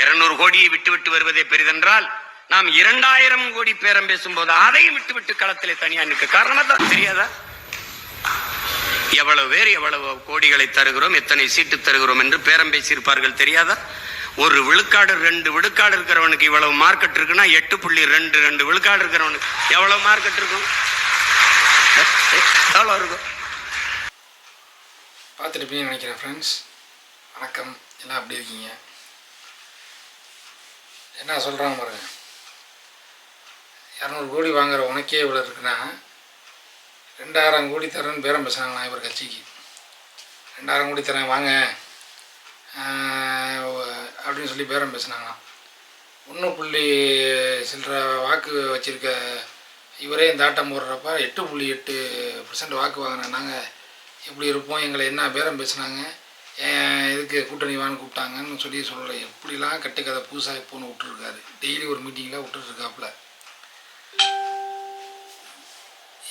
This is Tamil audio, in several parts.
இருநூறு கோடியை விட்டு விட்டு வருவதே பெரிதென்றால் நாம் இரண்டாயிரம் கோடி பேரம் பேசும்போது அதையும் விட்டு விட்டு களத்திலே தனியா நிற்க காரணம் தான் தெரியாதா? எவ்வளவு பேர் எவ்வளவு கோடிகளை தருகிறோம் எத்தனை சீட்டு தருகிறோம் என்று பேரம் பேசியிருப்பார்கள் தெரியாதா? ஒரு விழுக்காடு ரெண்டு விழுக்காடு இருக்கிறவனுக்கு இவ்வளவு மார்க்கெட் இருக்குன்னா எட்டு புள்ளி ரெண்டு ரெண்டு விழுக்காடு இருக்கிறவனுக்கு எவ்வளவு மார்க்கெட் இருக்கும் எவ்வளவு இருக்கும்? பார்த்துட்டு நினைக்கிறேன் ஃப்ரெண்ட்ஸ் வணக்கம். எல்லாம் அப்படி இருக்கீங்க? என்ன சொல்கிறாங்க பாருங்க? இரநூறு கோடி வாங்குகிற உனக்கே இவ்வளோ இருக்குன்னா ரெண்டாயிரம் கோடி தரேன்னு பேரம் பேசுனாங்கண்ணா இவர் கட்சிக்கு? ரெண்டாயிரம் கோடி தரேன் வாங்க. அப்படின்னு சொல்லி பேரம் பேசுனாங்களாம். ஒன்று புள்ளி சில்லற வாக்கு வச்சுருக்க இவரே இந்த ஆட்டம் போடுறப்ப எட்டு புள்ளி எட்டு பர்சன்ட் வாக்கு வாங்கினேன் நாங்கள் எப்படி இருப்போம்? எங்களை என்ன பேரம் பேசுனாங்க? இதுக்கு கூட்டணி வான்னு கூப்பிட்டாங்கன்னு சொல்லி சொல்லலை. எப்படிலாம் கட்டுக்கதை புதுசாக இப்போன்னு விட்டுருக்காரு. டெய்லி ஒரு மீட்டிங்கில் விட்டுருக்காப்புல.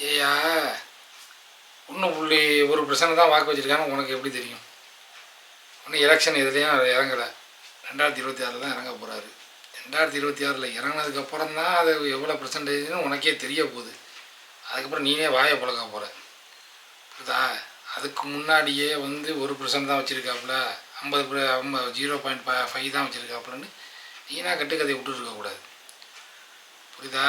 ஏயா ஒன்று புள்ளி ஒரு பிரச்சனை தான் வாக்கு வச்சுருக்காங்க உனக்கு எப்படி தெரியும்? ஒன்றும் எலெக்ஷன் எதுலேயும் இறங்கலை. ரெண்டாயிரத்தி இருபத்தி ஆறில் தான் இறங்க போகிறாரு ரெண்டாயிரத்தி இருபத்தி ஆறில் இறங்கினதுக்கப்புறம் தான் அது எவ்வளோ பர்சன்டேஜ்னு உனக்கே தெரிய போகுது. அதுக்கப்புறம் நீனே வாயை பழக்க போகிற புரியுதா? அதுக்கு முன்னாடியே வந்து ஒரு பர்சன்ட் தான் வச்சுருக்காப்புல ஐம்பது ஐம்பது ஜீரோ பாயிண்ட் ஃபைவ் தான் வச்சுருக்காப்புலன்னு நீனா கட்டுக்கதையை விட்டுருக்கக்கூடாது புரியுதா?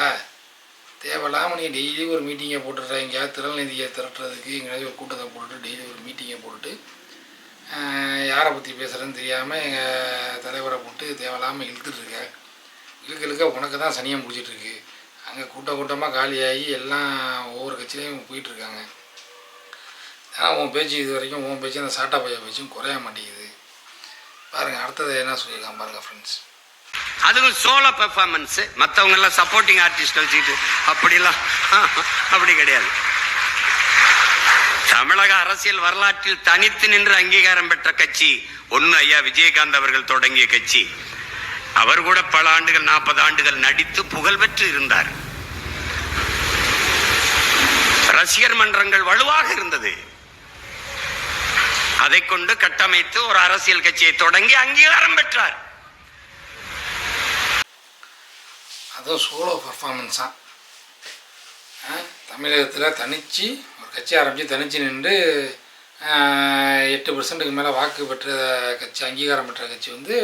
தேவையில்லாமல் நீ டெய்லி ஒரு மீட்டிங்கை போட்டுடுற எங்கேயாவது திரள் நிதியை திரட்டுறதுக்கு எங்கேயாவது ஒரு கூட்டத்தை போட்டுட்டு டெய்லி ஒரு மீட்டிங்கை போட்டுட்டு யாரை பற்றி பேசுகிறேன்னு தெரியாமல் எங்கள் தலைவரை போட்டு தேவையில்லாமல் இழுத்துட்ருக்க இழுக்க இழுக்க உனக்கு தான் சனியம் பிடிச்சிட்ருக்கு அங்கே கூட்டம் கூட்டமாக காலியாகி எல்லாம் ஒவ்வொரு கட்சியிலையும் போயிட்டுருக்காங்க ஆனால் உன் பேச்சு இது வரைக்கும் உன் பேச்சு அந்த சாட்டா பையன் பேச்சும் குறைய மாட்டேங்குது. பாருங்கள் அடுத்தது என்ன சொல்லியிருக்கான் பாருங்கள் ஃப்ரெண்ட்ஸ் அதுவும் சோலோ பெர்ஃபார்மன்ஸு மற்றவங்கெல்லாம் சப்போர்ட்டிங் ஆர்டிஸ்ட் வச்சுக்கிட்டு அப்படிலாம் அப்படி கிடையாது. தமிழக அரசியல் வரலாற்றில் தனித்து நின்று அங்கீகாரம் பெற்ற கட்சி ஒன்று ஐயா விஜயகாந்த் அவர்கள் தொடங்கிய கட்சி. அவர் கூட பல ஆண்டுகள் நாற்பது ஆண்டுகள் நடித்து புகழ் பெற்று இருந்தார். ரசிகர் மன்றங்கள் வலுவாக இருந்தது. அதை கொண்டு கட்டமைத்து ஒரு அரசியல் கட்சியை தொடங்கி அங்கீகாரம் பெற்றார். அதுவும் சோலோ பர்ஃபார்மன்ஸாக தமிழகத்தில் தனிச்சு ஒரு கட்சி ஆரம்பித்து தனிச்சு நின்று எட்டு பர்சன்ட்டுக்கு மேலே வாக்கு பெற்ற கட்சி அங்கீகாரம் பெற்ற கட்சி வந்து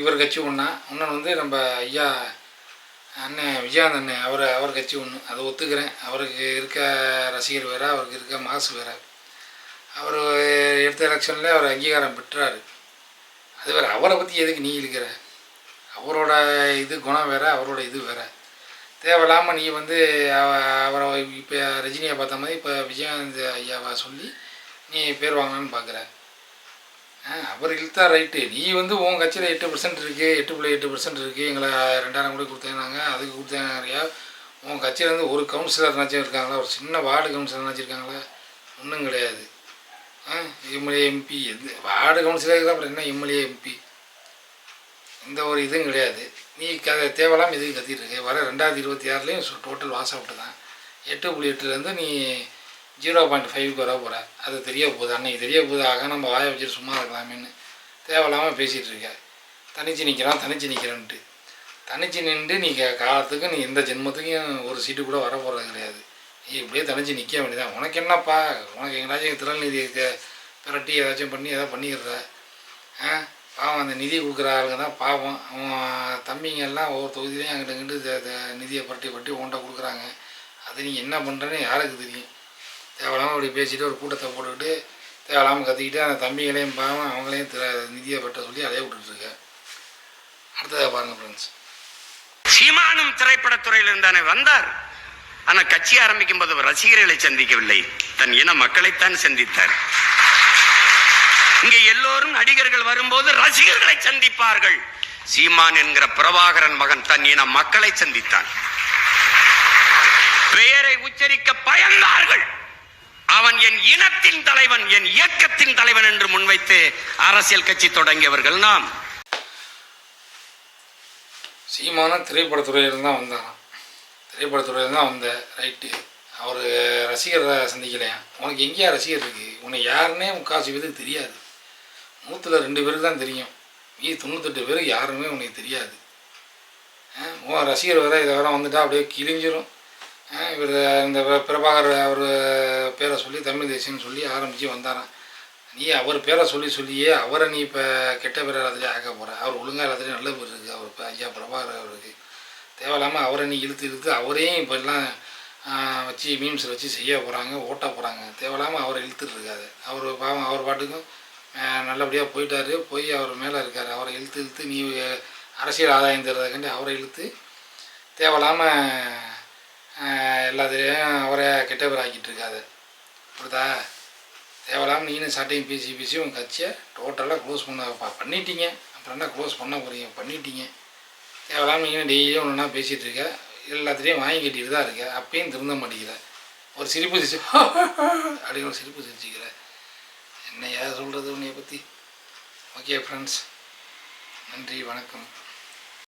இவர் கட்சி ஒன்றா இன்னொன்று வந்து நம்ம ஐயா அண்ணன் விஜயானந்த் அண்ணன் அவர் அவர் கட்சி ஒன்று அதை ஒத்துக்கிறேன். அவருக்கு இருக்க ரசிகர் வேறு அவருக்கு இருக்க மாசு வேறு. அவர் எடுத்த எலெக்ஷனில் அவர் அங்கீகாரம் பெற்றார். அது வேறு அவரை பற்றி எதுக்கு நீ இருக்கிற அவரோட இது குணம் வேறு அவரோட இது வேறு. தேவையில்லாமல் நீ வந்து அவ- அவரை இப்போ ரஜினியை பார்த்த மாதிரி இப்போ விஜயகாந்த் ஐயாவை சொல்லி நீ பேர் வாங்கலான்னு பார்க்குற. அவர் இழுத்தா ரைட்டு. நீ வந்து உன் கட்சியில் எட்டு பர்சன்ட் இருக்குது எட்டு புள்ளி எட்டு பர்சன்ட் இருக்குது எங்களை ரெண்டாயிரம் கூட கொடுத்தாங்க அதுக்கு கொடுத்தாங்கறியா உன் கட்சியிலேருந்து ஒரு கவுன்சிலர்னாச்சும் இருக்காங்களா ஒரு சின்ன வார்டு கவுன்சிலர்னாச்சும் இருக்காங்களா ஒன்றும் கிடையாது. எம்எல்ஏ எம்பி எந்த வார்டு கவுன்சிலருக்கு அப்புறம் என்ன எம்எல்ஏ எம்பி? எந்த ஒரு இதுவும் கிடையாது. நீ க தேவையில்லாமல் எதுக்கு கத்திட்டு இருக்க? வர ரெண்டாயிரத்தி இருபத்தி ஆறுலேயும் டோட்டல் வாஸ் அவுட்டு தான். எட்டு புள்ளி எட்டுலேருந்து நீ ஜீரோ பாயிண்ட் ஃபைவ்க்கு வர போகிற அது தெரிய போகுது. அன்னைக்கு தெரிய போகுது. ஆக நம்ம வாயை வச்சுட்டு சும்மா இருக்கலாமேன்னு தேவையில்லாமல் பேசிகிட்டு இருக்க. தனிச்சு நிற்கிறான் தனிச்சு நிற்கிறேன்ட்டு தனிச்சு நின்று நீ காலத்துக்கு நீ எந்த ஜென்மத்துக்கும் ஒரு சீட்டு கூட வர போகிறது கிடையாது. நீ இப்படியே தனிச்சு நிற்க வேண்டியதான் உனக்கு என்னப்பா? உனக்கு எங்கேயாச்சும் திரள் நிதியை க- திரட்டி ஏதாச்சும் பண்ணி ஏதாவது பண்ணிடுற ஆ? பாவம் அந்த நிதி கொடுக்குற ஆளுங்க தான் பாவம். அவன் தம்பிங்க எல்லாம் ஒவ்வொரு தொகுதியிலையும் அங்கிட்ட இங்கிட்டு நிதியை பட்டி பட்டி உன்ட்ட கொடுக்குறாங்க. அது நீ என்ன பண்ணுறேன்னு யாருக்கு தெரியும்? தேவையில்லாமல் அப்படி பேசிட்டு ஒரு கூட்டத்தை போட்டுக்கிட்டு தேவையில்லாமல் கத்திக்கிட்டு அந்த தம்பிங்களையும் பாவம் அவங்களையும் திர- நிதியை பட்ட சொல்லி அலைய விட்டுட்ருக்க அடுத்ததை பாருங்கள் ஃப்ரெண்ட்ஸ் சீமானும் திரைப்படத்துறையிலிருந்தானே வந்தார். ஆனா கட்சி ஆரம்பிக்கும் போது அவர் ரசிகர்களை சந்திக்கவில்லை. தன் இன மக்களைத்தான் சந்தித்தார். இங்கே எல்லோரும் நடிகர்கள் வரும்போது ரசிகர்களை சந்திப்பார்கள். சீமான் என்கிற பிரபாகரன் மகன் தன் இன மக்களை சந்தித்தான். பெயரை உச்சரிக்க பயந்தார்கள். அவன் என் இனத்தின் தலைவன் என் இயக்கத்தின் தலைவன் என்று முன்வைத்து அரசியல் கட்சி தொடங்கியவர்கள் நாம். சீமான திரைப்படத்துறையில் தான் வந்தாராம். திரைப்படத்துறையில தான் வந்த ரைட்டு அவர் ரசிகரை சந்திக்கலையா உனக்கு எங்கேயா ரசிகர் இருக்குது உன்னை யாருன்னே முக்காசி பேருக்கு தெரியாது. நூற்றில் ரெண்டு பேருக்கு தான் தெரியும். நீ தொண்ணூத்தெட்டு பேருக்கு யாருமே உனக்கு தெரியாது. உன் ரசிகர் வேறு இதை வேற வந்துட்டா அப்படியே கிழிஞ்சிரும். இவர் இந்த பிரபாகர் அவர் பேரை சொல்லி தமிழ் தேசியம்னு சொல்லி ஆரம்பித்து வந்தாரான் நீ அவர் பேரை சொல்லி சொல்லியே அவரை நீ இப்போ கெட்ட பேர் எல்லாத்துலேயும் ஆக்க போகிற அவர் ஒழுங்காக எல்லாத்துலேயும் நல்ல பேர் இருக்குது அவர் இப்போ ஐயா பிரபாகர் அவருக்கு. தேவையில்லாமல் அவரை நீ இழுத்து இழுத்து அவரையும் இப்போ எல்லாம் வச்சு மீம்ஸில் வச்சு செய்ய போகிறாங்க ஓட்ட போகிறாங்க தேவையில்லாமல் அவரை இழுத்துட்டு இருக்காது. அவர் பாவம் அவர் பாட்டுக்கும் நல்லபடியாக போயிட்டார். போய் அவர் மேலே இருக்கார். அவரை இழுத்து இழுத்து நீ அரசியல் ஆதாயம் தர்றதுக்காண்டி அவரை இழுத்து தேவையில்லாமல் எல்லாத்துலேயும் அவரை கெட்ட பேர் ஆக்கிட்டு இருக்காது. புரியுதா? தேவையில்லாமல் நீனும் சாட்டையும் பேசி பேசி உங்கள் கட்சியை டோட்டலாக க்ளோஸ் பண்ண பண்ணிட்டீங்க. அப்புறம் என்ன க்ளோஸ் பண்ண போகிறீங்க பண்ணிட்டீங்க. தேவையில்லாமல் இங்கே டெய்லியும் ஒன்றா பேசிகிட்டு இருக்க. எல்லாத்துலேயும் வாங்கி கட்டிகிட்டு தான் இருக்க. அப்பயும் திருந்த மாட்டேங்கிற. ஒரு சிரிப்பு சிரிச்சு அப்படின்னு ஒரு சிரிப்பு சிரிச்சுக்கிற. யார் சொல்கிறது உன்னைய பற்றி ஓகே ஃப்ரெண்ட்ஸ் நன்றி வணக்கம்.